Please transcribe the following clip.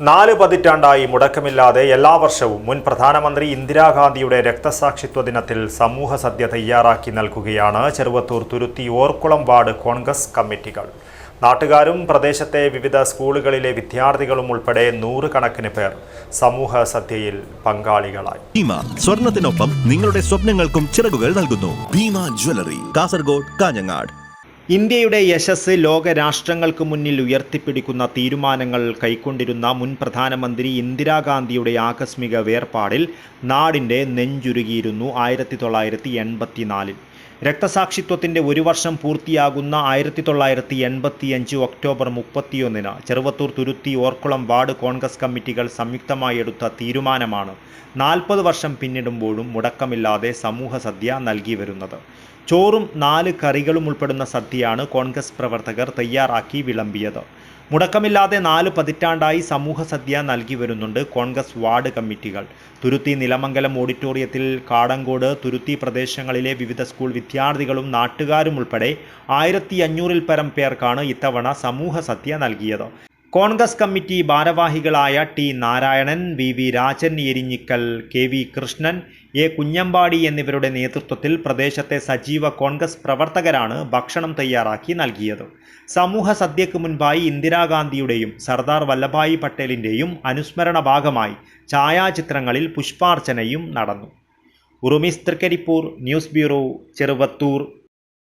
നാല് പതിറ്റാണ്ടായി മുടക്കമില്ലാതെ എല്ലാ വർഷവും മുൻ പ്രധാനമന്ത്രി ഇന്ദിരാഗാന്ധിയുടെ രക്തസാക്ഷിത്വ ദിനത്തിൽ സമൂഹ സദ്യ തയ്യാറാക്കി നൽകുകയാണ് ചെറുവത്തൂർ തുരുത്തി ഓർക്കുളം വാർഡ് കോൺഗ്രസ് കമ്മിറ്റികൾ. നാട്ടുകാരും പ്രദേശത്തെ വിവിധ സ്കൂളുകളിലെ വിദ്യാർത്ഥികളും ഉൾപ്പെടെ നൂറുകണക്കിന് പേർ സമൂഹ സദ്യയിൽ പങ്കാളികളായി. സ്വർണത്തിനൊപ്പം നിങ്ങളുടെ സ്വപ്നങ്ങൾക്കും ചിറകുകൾ നൽകുന്നു. ഭീമ ജ്വല്ലറി കാസർഗോഡ് കാഞ്ഞങ്ങാട്. ഇന്ത്യയുടെ യശസ് ലോകരാഷ്ട്രങ്ങൾക്ക് മുന്നിൽ ഉയർത്തിപ്പിടിക്കുന്ന തീരുമാനങ്ങൾ കൈക്കൊണ്ടിരുന്ന മുൻ പ്രധാനമന്ത്രി ഇന്ദിരാഗാന്ധിയുടെ ആകസ്മിക വേർപാടിൽ നാടിന്റെ നെഞ്ചുരുകിയിരുന്നു ആയിരത്തി തൊള്ളായിരത്തി എൺപത്തിനാലിൽ. രക്തസാക്ഷിത്വത്തിന്റെ ഒരു വർഷം പൂർത്തിയാകുന്ന ആയിരത്തി തൊള്ളായിരത്തി എൺപത്തിയഞ്ച് ഒക്ടോബർ മുപ്പത്തിയൊന്നിന് ചെറുവത്തൂർ തുരുത്തി ഓർക്കുളം വാർഡ് കോൺഗ്രസ് കമ്മിറ്റികൾ സംയുക്തമായി എടുത്ത തീരുമാനമാണ് നാൽപ്പത് വർഷം പിന്നിടുമ്പോഴും മുടക്കമില്ലാതെ സമൂഹ സദ്യ നൽകി വരുന്നത്. ചോറും നാല് കറികളും ഉൾപ്പെടുന്ന സദ്യയാണ് കോൺഗ്രസ് പ്രവർത്തകർ തയ്യാറാക്കി വിളമ്പിയത്. മുടക്കമില്ലാതെ നാല് പതിറ്റാണ്ടായി സമൂഹ സദ്യ നൽകി വരുന്നുണ്ട് കോൺഗ്രസ് വാർഡ് കമ്മിറ്റികൾ. തുരുത്തി നിലമംഗലം ഓഡിറ്റോറിയത്തിൽ കാടങ്കോട് തുരുത്തി പ്രദേശങ്ങളിലെ വിവിധ സ്കൂൾ വിദ്യാർത്ഥികളും നാട്ടുകാരും ഉൾപ്പെടെ ആയിരത്തി അഞ്ഞൂറിൽ പരം പേർക്കാണ് ഇത്തവണ സമൂഹ സദ്യ നൽകിയത്. കോൺഗ്രസ് കമ്മിറ്റി ഭാരവാഹികളായ T Narayanan V V Rajan Erinjikkal K V Krishnan A Kunhambadi എന്നിവരുടെ നേതൃത്വത്തിൽ പ്രദേശത്തെ സജീവ കോൺഗ്രസ് പ്രവർത്തകരാണ് ഭക്ഷണം തയ്യാറാക്കി നൽകിയത്. സമൂഹ സദ്യക്ക് മുൻപായി ഇന്ദിരാഗാന്ധിയുടെയും സർദാർ വല്ലഭായി പട്ടേലിന്റെയും അനുസ്മരണ ഭാഗമായി ഛായാചിത്രങ്ങളിൽ പുഷ്പാർച്ചനയും നടന്നു. Urumis Trikaripur news bureau Cheruvathur.